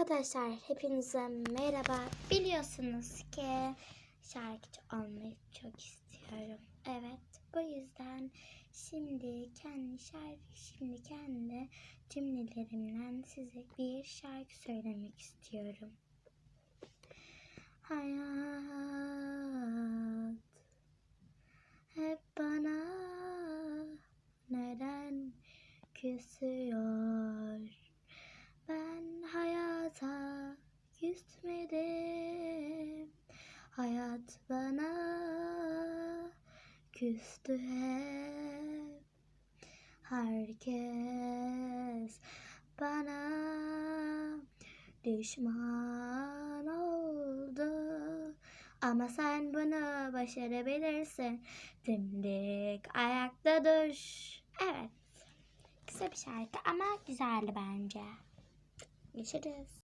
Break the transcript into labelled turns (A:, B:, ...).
A: Arkadaşlar hepinize merhaba. Biliyorsunuz ki şarkıcı olmayı çok istiyorum. Evet bu yüzden şimdi kendi şarkı şimdi kendi cümlelerimden size bir şarkı söylemek istiyorum. Hayat hep bana neden küsüyor? Hayat bana küstü hep. Herkes bana düşman oldu. Ama sen bunu başarabilirsin. Dimdik ayakta dur. Evet. Kısa bir şarkı ama güzeldi bence. Görüşürüz.